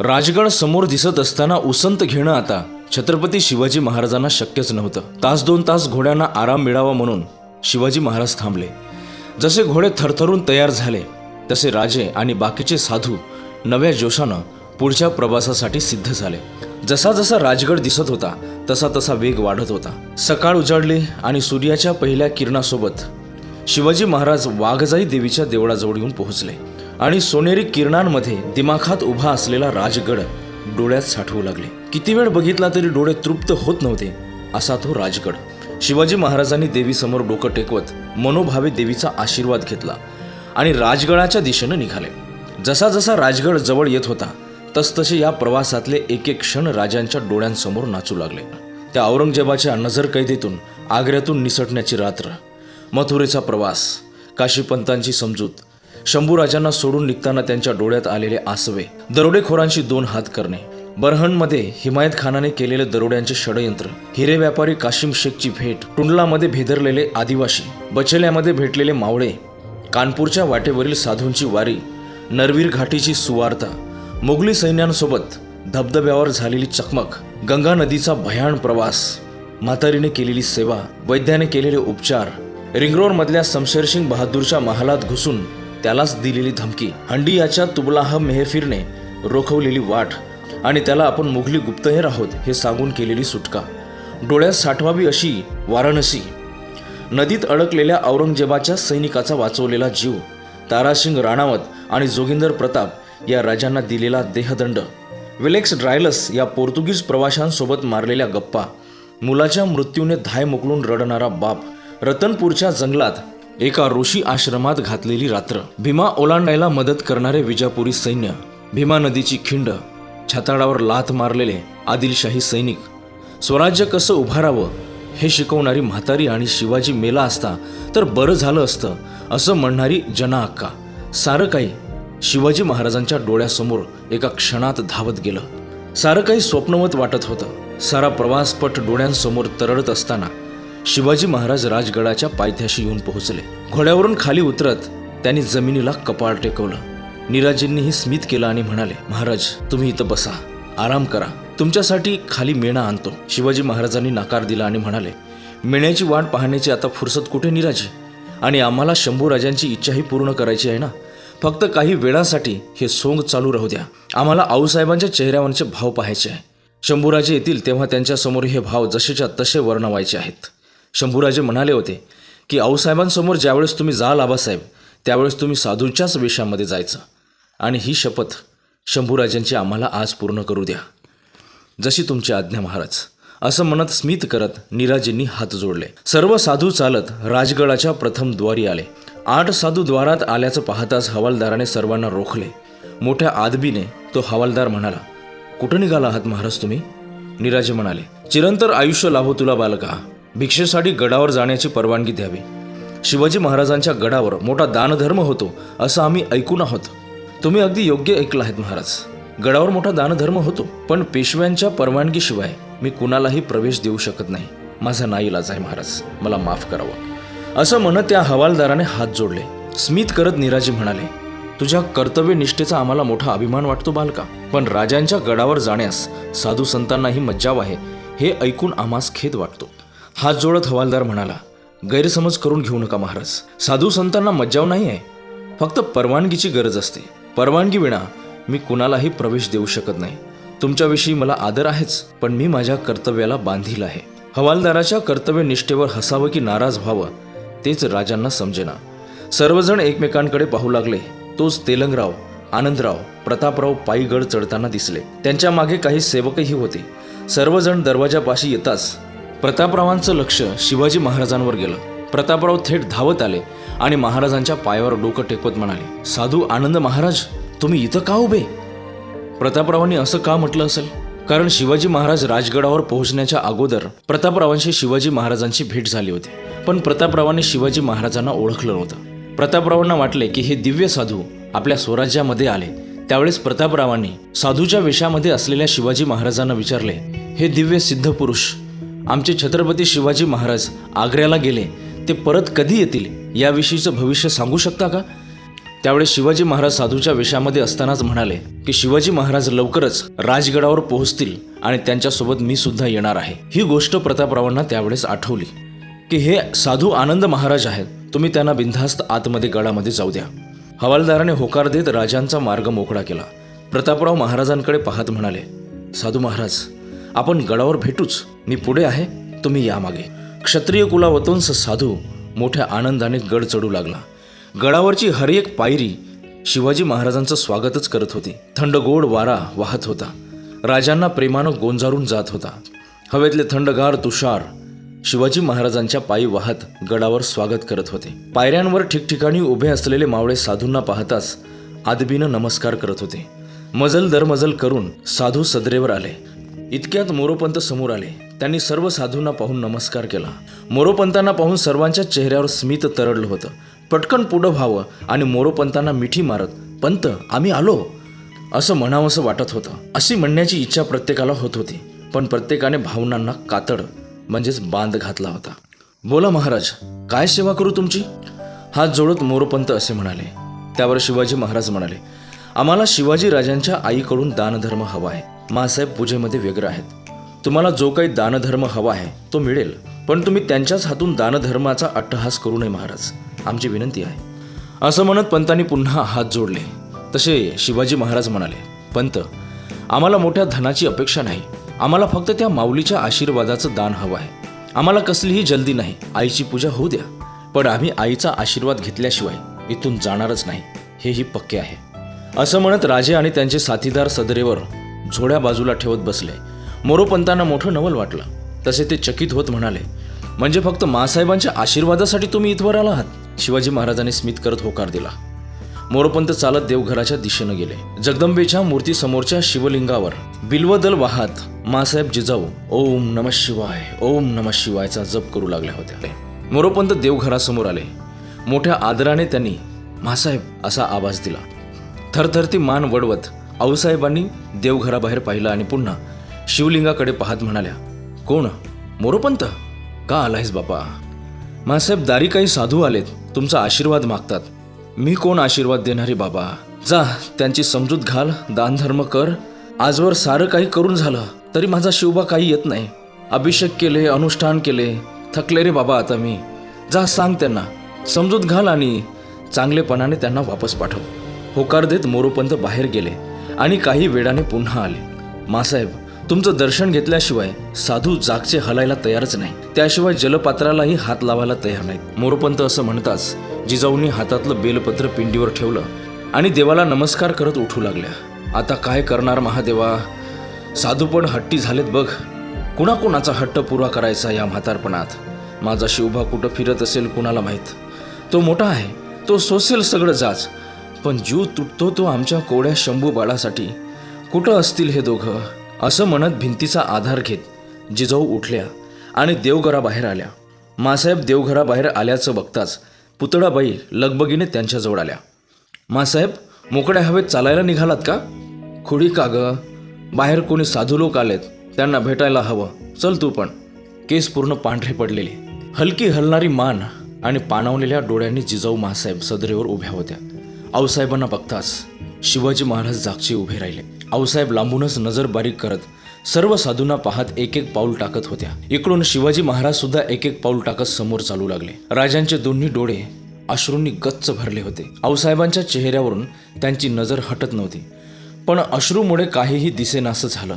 राजगड समोर दिसत असताना उसंत घेणं आता छत्रपती शिवाजी महाराजांना शक्यच नव्हतं. तास दोन तास घोड्यांना आराम मिळावा म्हणून शिवाजी महाराज थांबले. जसे घोडे थरथरून तयार झाले तसे राजे आणि बाकीचे साधू नव्या जोशानं पुढच्या प्रवासासाठी सिद्ध झाले. जसा जसा राजगड दिसत होता तसा तसा वेग वाढत होता. सकाळ उजाडली आणि सूर्याच्या पहिल्या किरणासोबत शिवाजी महाराज वाघजाई देवीच्या देवळाजवळ येऊन पोहोचले. आणि सोनेरी किरणांमध्ये दिमाखात उभा असलेला राजगड डोळ्यात साठवू लागले. किती वेळ बघितला तरी डोळे तृप्त होत नव्हते असा तो राजगड. शिवाजी महाराजांनी देवीसमोर डोकं टेकवत मनोभावे देवीचा आशीर्वाद घेतला आणि राजगडाच्या दिशेनं निघाले. जसा जसा राजगड जवळ येत होता तसतसे या प्रवासातले एक एक क्षण राजांच्या डोळ्यांसमोर नाचू लागले. त्या औरंगजेबाच्या नजर कैदेतून आग्र्यातून निसटण्याची रात्र मथुरेचा प्रवास काशीपंतांची समजूत शंभूराजांना सोडून निघताना त्यांच्या डोळ्यात आलेले आसवे. दरोडेखोरांशी दोन हात करणे. बरहणमध्ये हिमायत खानाने केलेले दरोड्यांचे षडयंत्र. हिरे व्यापारी काशिम शेखची भेट. टुंडलामध्ये भेदरलेले आदिवासी. बचेल्यामध्ये भेटलेले मावळे. कानपूरच्या वाटेवरील साधूंची वारी. नरवीर घाटीची सुवार्ता. मुघली सैन्यांसोबत धबधब्यावर झालेली चकमक. गंगा नदीचा भयाण प्रवास. म्हातारीने केलेली सेवा. वैद्याने केलेले उपचार. रिंगरोडमधल्या शमशेरसिंग बहादूरच्या महालात घुसून त्यालाच दिलेली धमकी. हंडियाच्या तुबलाह मेहफिरने रोखवलेली वाट आणि त्याला आपण मुघली गुप्तहेर आहोत हे सांगून केलेली सुटका. डोळ्यात साठवावी अशी वाराणसी. नदीत अडकलेल्या औरंगजेबाच्या सैनिकाचा वाचवलेला जीव तारासिंग राणावत आणि जोगिंदर प्रताप या राजांना दिलेला देहदंड. विलेक्स ड्रायलस या पोर्तुगीज प्रवाशांसोबत मारलेल्या गप्पा मुलाच्या मृत्यूने धाय मोकलून रडणारा बाप रतनपूरच्या जंगलात एका ऋषी आश्रमात घातलेली रात्र. भीमा ओलांडायला मदत करणारे विजापुरी सैन्य भीमा नदीची खिंड छाताडावर लाथ मारलेले आदिलशाही सैनिक स्वराज्य कसं उभारावं हे शिकवणारी म्हातारी आणि शिवाजी मेला असता तर बरं झालं असतं असं म्हणणारी जना अक्का सारं काही शिवाजी महाराजांच्या डोळ्यासमोर एका क्षणात धावत गेलं. सारं काही स्वप्नवत वाटत होतं. सारा प्रवासपट डोळ्यांसमोर तरळत असताना शिवाजी महाराज राजगडाच्या पायथ्याशी येऊन पोहोचले. घोड्यावरून खाली उतरत त्यांनी जमिनीला कपाळ टेकवलं. निराजींनीही स्मित केलं आणि म्हणाले महाराज तुम्ही इथं बसा. आराम करा. तुमच्यासाठी खाली मेणा आणतो. शिवाजी महाराजांनी नकार दिला आणि म्हणाले मेण्याची वाट पाहण्याची आता फुरसत कुठे निराजी? आणि आम्हाला शंभूराजांची इच्छाही पूर्ण करायची आहे ना? फक्त काही वेळासाठी हे सोंग चालू राहू द्या. आम्हाला आऊसाहेबांच्या चेहऱ्यावरचे भाव पाहायचे आहे. शंभूराजे येतील तेव्हा त्यांच्यासमोर हे भाव जसेच्या तसे वर्णवायचे आहेत. शंभूराजे म्हणाले होते की आऊसाहेबांसमोर ज्यावेळेस तुम्ही जाल आबासाहेब त्यावेळेस तुम्ही साधूंच्याच वेशामध्ये जायचं. आणि ही शपथ शंभूराजांची आम्हाला आज पूर्ण करू द्या. जशी तुमची आज्ञा महाराज. असं म्हणत स्मित करत निराजींनी हात जोडले. सर्व साधू चालत राजगडाच्या प्रथम द्वारी आले. आठ साधू द्वारात आल्याचं पाहताच हवालदाराने सर्वांना रोखले. मोठ्या आदबीने तो हवालदार म्हणाला कुठं निघाला आहात महाराज तुम्ही? निराजे म्हणाले चिरंतर आयुष्य लाभो तुला बालका. भिक्षेसाठी गडावर जाण्याची परवानगी द्यावी. शिवाजी महाराजांच्या गडावर मोठा दानधर्म होतो असं आम्ही ऐकून आहोत. तुम्ही अगदी योग्य ऐकलं आहेत महाराज. गडावर मोठा दानधर्म होतो पण पेशव्यांच्या परवानगीशिवाय मी कुणालाही प्रवेश देऊ शकत नाही. माझा नाईलाज आहे महाराज मला माफ करावं. असं म्हणत त्या हवालदाराने हात जोडले. स्मित करत निराजी म्हणाले तुझ्या कर्तव्यनिष्ठेचा आम्हाला मोठा अभिमान वाटतो बालका पण राजांच्या गडावर जाण्यास साधू संतांनाही मज्जाव आहे हे ऐकून आम्हास खेद वाटतो. हात जोडत हवालदार म्हणाला गैरसमज करून घेऊ नका महाराज. साधू संतांना मज्जाव नाही आहे फक्त परवानगीची गरज असते. परवानगी विना मी कुणालाही प्रवेश देऊ शकत नाही. तुमच्याविषयी मला आदर आहेच पण मी माझ्या कर्तव्याला बांधील आहे. हवालदाराच्या कर्तव्यनिष्ठेवर हसावं की नाराज व्हावं तेच राजांना समजेना. सर्वजण एकमेकांकडे पाहू लागले. तोच तेलंगराव आनंदराव प्रतापराव पायी गड चढताना दिसले. त्यांच्या मागे काही सेवकही होते. सर्वजण दरवाजापाशी येताच प्रतापरावांचं लक्ष शिवाजी महाराजांवर गेलं. प्रतापराव थेट धावत आले आणि महाराजांच्या पायावर डोकं टेकवत म्हणाले साधू आनंद महाराज तुम्ही इथं का उभे? प्रतापरावांनी असं का म्हटलं असेल? कारण शिवाजी महाराज राजगडावर पोहोचण्याच्या अगोदर प्रतापरावांशी शिवाजी महाराजांची भेट झाली होती. पण प्रतापरावांनी शिवाजी महाराजांना ओळखलं नव्हतं. प्रतापरावांना वाटले की हे दिव्य साधू आपल्या स्वराज्यामध्ये आले. त्यावेळेस प्रतापरावांनी साधूच्या वेशामध्ये असलेल्या शिवाजी महाराजांना विचारले हे दिव्य सिद्ध पुरुष आमचे छत्रपती शिवाजी महाराज आग्र्याला गेले ते परत कधी येतील याविषयीचं भविष्य सांगू शकता का? त्यावेळी शिवाजी महाराज साधूच्या वेशामध्ये असतानाच म्हणाले की शिवाजी महाराज लवकरच राजगडावर पोहोचतील आणि त्यांच्यासोबत मी सुद्धा येणार आहे. ही गोष्ट प्रतापरावांना त्यावेळेस आठवली की हे साधू आनंद महाराज आहेत तुम्ही त्यांना बिनधास्त आतमध्ये गडामध्ये जाऊ द्या. हवालदाराने होकार देत राजांचा मार्ग मोकळा केला. प्रतापराव महाराजांकडे पाहत म्हणाले साधू महाराज आपण गडावर भेटूच. मी पुढे आहे तुम्ही या मागे. क्षत्रिय कुलावतंस साधू मोठ्या आनंदाने गड चढू लागला. गडावरची हर एक पायरी शिवाजी महाराजांचं स्वागतच करत होती. थंडगोड वारा वाहत होता. राजांना प्रेमानं गोंजारून जात होता. हवेतले थंडगार तुषार शिवाजी महाराजांच्या पायी वाहत गडावर स्वागत करत होते. पायऱ्यांवर ठिकठिकाणी उभे असलेले मावळे साधूंना पाहताच आदबीनं नमस्कार करत होते. मजल दरमजल करून साधू सदरेवर आले. इतक्यात मोरोपंत समोर आले. त्यांनी सर्व साधूंना पाहून नमस्कार केला. मोरोपंतांना पाहून सर्वांच्या चेहऱ्यावर स्मित तरडलं होतं. पटकन पुढं व्हावं आणि मोरोपंतांना मिठी मारत पंत आम्ही आलो. असं म्हणावंसं वाटत होतं. अशी म्हणण्याची इच्छा प्रत्येकाला होत होती पण प्रत्येकाने भावनांना कातड म्हणजेच बांध घातला होता. बोला महाराज काय सेवा करू तुमची? हात जोडत मोरोपंत असे म्हणाले. त्यावर शिवाजी महाराज म्हणाले आम्हाला शिवाजी राजांच्या आईकडून दानधर्म हवा आहे. मासाहेब पूजेमध्ये व्यग्र आहेत. तुम्हाला जो काही दानधर्म हवा आहे तो मिळेल पण तुम्ही त्यांच्याच हातून दानधर्माचा अट्टहास करू नये महाराज. आमची विनंती आहे. असं म्हणत पंतांनी पुन्हा हात जोडले. तसे शिवाजी महाराज म्हणाले पंत आम्हाला मोठ्या धनाची अपेक्षा नाही. आम्हाला फक्त त्या माऊलीच्या आशीर्वादाचं दान हवं आहे. आम्हाला कसलीही जल्दी नाही. आईची पूजा होऊ द्या. पण आम्ही आईचा आशीर्वाद घेतल्याशिवाय इथून जाणारच नाही. हेही पक्के आहे. असं म्हणत राजे आणि त्यांचे साथीदार सदरेवर झोड्या बाजूला ठेवत बसले. मोरोपंतांना मोठं नवल वाटलं. तसे ते चकित होत म्हणाले म्हणजे फक्त मासाहेबांच्या आशीर्वादासाठी तुम्ही इथवर आला आहात? शिवाजी महाराजांनी स्मित करत होकार दिला. मोरोपंत चालत देवघराच्या दिशेनं गेले. जगदंबेच्या मूर्तीसमोरच्या शिवलिंगावर बिल्वदल वाहत मासाहेब जिजाऊ ओम नम शिवाय ओम नम शिवायचा जप करू लागल्या होत्या. मोरोपंत देवघरासमोर आले. मोठ्या आदराने त्यांनी मासाहेब असा आवाज दिला. थरथरती मान वडवत आऊसाहेबांनी देवघराबाहेर पाहिलं आणि पुन्हा शिवलिंगाकडे पाहत म्हणाल्या कोण? मोरोपंत? का आलायस बापा? मासाहेब दारी काही साधू आलेत तुमचा आशीर्वाद मागतात. मी कोण आशीर्वाद देणारे बाबा? जा त्यांची समजूत घाल दानधर्म कर. आजवर सारं काही करून झालं तरी माझा शिवबा काही येत नाही. अभिषेक केले अनुष्ठान केले. थकले रे बाबा आता मी. जा सांग त्यांना. समजूत घाल आणि चांगलेपणाने त्यांना वापस पाठव. होकार देत मोरोपंत बाहेर गेले. आणि काही वेळाने पुन्हा आले. मासाहेब तुमचं दर्शन घेतल्याशिवाय साधू जागचे हलायला तयारच नाही. त्याशिवाय जलपात्रालाही हात लावायला तयार नाहीत. मोरोपंत असं म्हणताच जिजाऊंनी हातातलं बेलपत्र पिंडीवर ठेवलं आणि देवाला नमस्कार करत उठू लागल्या. आता काय करणार महादेवा? साधू पण हट्टी झालेत बघ. कुणाकुणाचा हट्ट पुरा करायचा या म्हातारपणात? माझा शिवभा कुठं फिरत असेल कुणाला माहीत? तो मोठा आहे. तो सोसेल सगळं जाच पण जीव तुटतो तो आमच्या कोड्या शंभू बाळासाठी. कुठं असतील हे दोघं? असं म्हणत भिंतीचा आधार घेत जिजाऊ उठल्या आणि देवघराबाहेर आल्या. मासाहेब देवघराबाहेर आल्याचं बघताच पुतळाबाई लगबगीने त्यांच्याजवळ आल्या. मासाहेब मोकड्या हवेत चालायला निघालात का? खुडी का ग? बाहेर कोणी साधू लोक आलेत त्यांना भेटायला हवं. चल तू पण. केस पूर्ण पांढरे पडलेले. हलकी हलणारी मान आणि पाणावलेल्या डोळ्यांनी जिजाऊ मासाहेब सदरेवर उभ्या होत्या. आऊसाहेबांना बघताच शिवाजी महाराज जागचे उभे राहिले. आऊसाहेब लांबूनच नजर बारीक करत सर्व साधूंना पाहत एक एक पाऊल टाकत होत्या. इकडून शिवाजी महाराज सुद्धा एक एक पाऊल टाकत समोर चालू लागले. राजांचे दोन्ही डोळे अश्रूंनी गच्च भरले होते. आऊसाहेबांच्या चेहऱ्यावरून त्यांची नजर हटत नव्हती. पण अश्रूमुळे काहीही दिसेनासं झालं.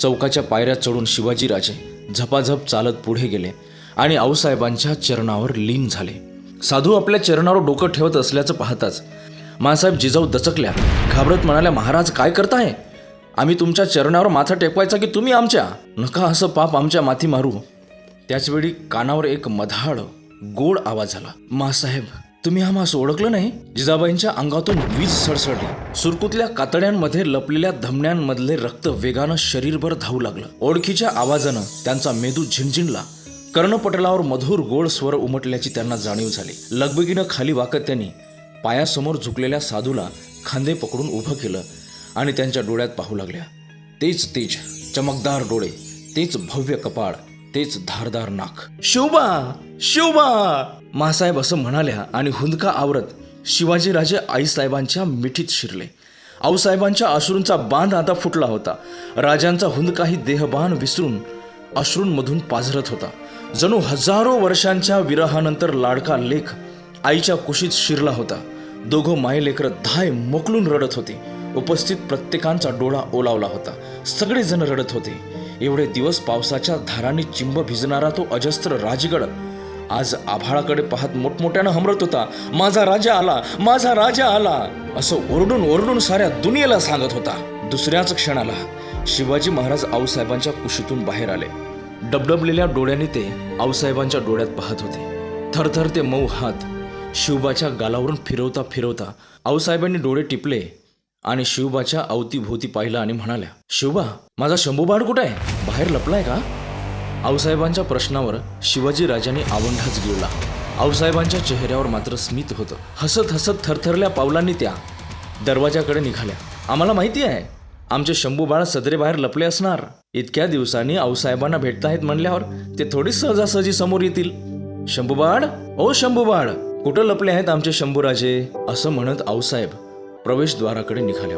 चौकाच्या पायऱ्या चढून शिवाजीराजे झपाझप चालत पुढे गेले आणि आऊसाहेबांच्या चरणावर लीन झाले. साधू आपल्या चरणावर डोकं ठेवत असल्याचं पाहताच मासाहेब जिजाऊ दचकल्या. घाबरत म्हणाल्या महाराज काय करताय? आम्ही तुमच्या चरणावर माथा टेकवायचा की तुम्ही आमच्या? नका असं पाप आमच्या माथी मारू. त्याचवेळी कानावर एक मधाळ गोड आवाज झाला मासाहेब तुम्ही आम्हास ओळखलं नाही जिजाबाईंच्या अंगातून वीज सडसडली. सुरकुतल्या कातड्यांमध्ये लपलेल्या धमन्यांमधले रक्त वेगानं शरीरभर धावू लागलं. ओळखीच्या आवाजानं त्यांचा मेदू झिंझिणला कर्णपटलावर मधुर गोड स्वर उमटल्याची त्यांना जाणीव झाली. लगबगीनं खाली वाकत त्यांनी पायासमोर झुकलेल्या साधूला खांदे पकडून उभं केलं आणि त्यांच्या डोळ्यात पाहू लागल्या. तेच तेज चमकदार डोळे तेच भव्य कपाळ तेच धारदार नाक. शोभा शोभा! मासाहेब असं म्हणाल्या आणि हुंदका आवरत शिवाजीराजे आईसाहेबांच्या मिठीत शिरले. आऊसाहेबांच्या अश्रूंचा बांध आता फुटला होता. राजांचा हुंदकाही देहबान विसरून अश्रूंमधून पाझरत होता. जणू हजारो वर्षांच्या विरहानंतर लाडका लेख आईच्या कुशीत शिरला होता. दोघं मायलेकरं धाय मोकलून रडत होते. उपस्थित प्रत्येकांचा डोळा ओलावला होता. सगळेजण रडत होते. एवढे दिवस पावसाच्या धारांनी चिंब भिजणारा तो अजस्त्र राजगड. आज आभाळाकडे पाहत मोठमोठ्यानं हमरत होता. माझा राजा आला माझा राजा आला. असं ओरडून ओरडून साऱ्या दुनियेला सांगत होता. दुसऱ्याच क्षणाला शिवाजी महाराज आऊसाहेबांच्या कुशीतून बाहेर आले. डबडबलेल्या डोळ्यांनी ते आऊसाहेबांच्या डोळ्यात पाहत होते. थरथर ते मऊ हात शिवबाच्या गालावरून फिरवता फिरवता आऊसाहेबांनी डोळे टिपले आणि शिवबाच्या अवतीभोवती पाहिलं आणि म्हणाल्या शिवबा माझा शंभूबाड कुठे आहे? बाहेर लपलाय का? आऊसाहेबांच्या प्रश्नावर शिवाजी राजांनी आवंढाच गिळला. आऊसाहेबांच्या चेहऱ्यावर मात्र स्मित होतं. हसत हसत थरथरल्या पावलांनी त्या दरवाजाकडे निघाल्या. आम्हाला माहिती आहे आमचे शंभू बाळ लपले असणार. इतक्या दिवसांनी आऊसाहेबांना भेटताहेत म्हणल्यावर ते थोडी सहजासहजी समोर येतील. शंभूबाळ? ओ शंभूबाळ कुठं लपले आहेत आमचे शंभूराजे? असं म्हणत आऊसाहेब प्रवेशद्वाराकडे निघाल्या